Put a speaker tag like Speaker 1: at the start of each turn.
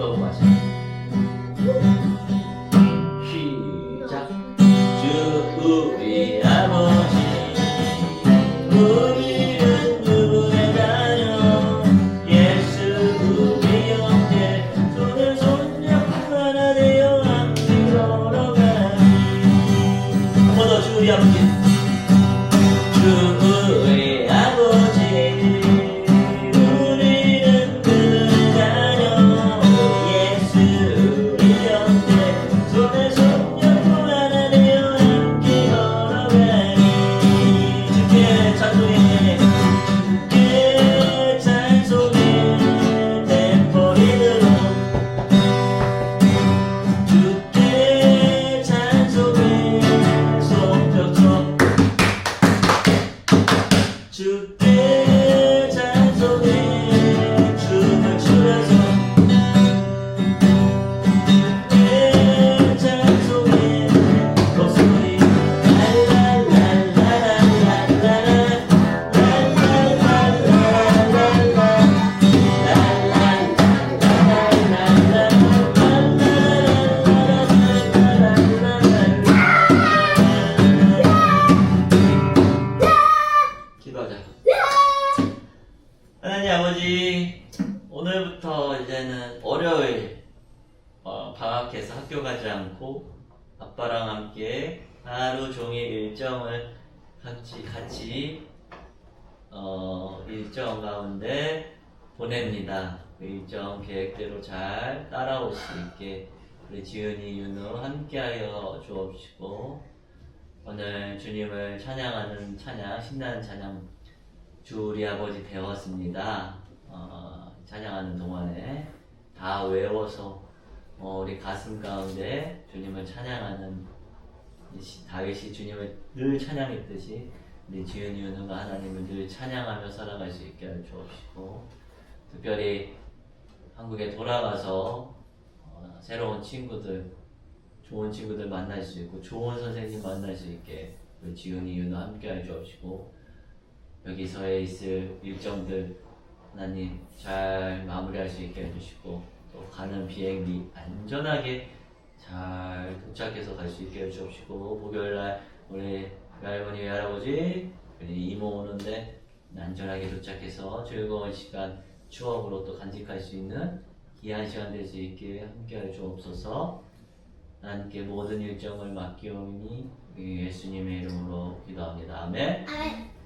Speaker 1: 기도하고 가자. 시작. 주 우리 아버지 우리는 누구의 자녀 예수 우리 형제 손을 손잡고 하나 되어 함께 걸어가니 한번더 주 우리 아버지 주 우리 주 아버지, 오늘부터 이제는 월요일 어, 방학해서 학교 가지 않고 아빠랑 함께 하루 종일 일정을 같이 같이 어, 일정 가운데 보냅니다. 그 일정 계획대로 잘 따라올 수 있게 우리 지은이 윤우 함께하여 주옵시고 오늘 주님을 찬양하는 찬양 신나는 찬양 주 우리 아버지 배웠습니다. 어, 찬양하는 동안에 다 외워서 어, 우리 가슴 가운데 주님을 찬양하는 다윗이 주님을 늘 찬양했듯이 우리 지은이 윤우가 하나님을 늘 찬양하며 살아갈 수 있게 하여 주옵시고 특별히 한국에 돌아가서 어, 새로운 친구들 좋은 친구들 만날 수 있고 좋은 선생님 만날 수 있게 우리 지은이 윤우 함께 해 주옵시고 여기서의 있을 일정들 하나님 잘 마무리할 수 있게 해주시고 또 가는 비행기 안전하게 잘 도착해서 갈 수 있게 해주옵시고 목요일날 우리 외할머니 외할아버지 우리 이모 오는데 안전하게 도착해서 즐거운 시간 추억으로 또 간직할 수 있는 귀한 시간 될 수 있게 함께 해 주옵소서. 하나님께 모든 일정을 맡기오니 예수님의 이름으로 기도합니다. 아멘.
Speaker 2: 아멘.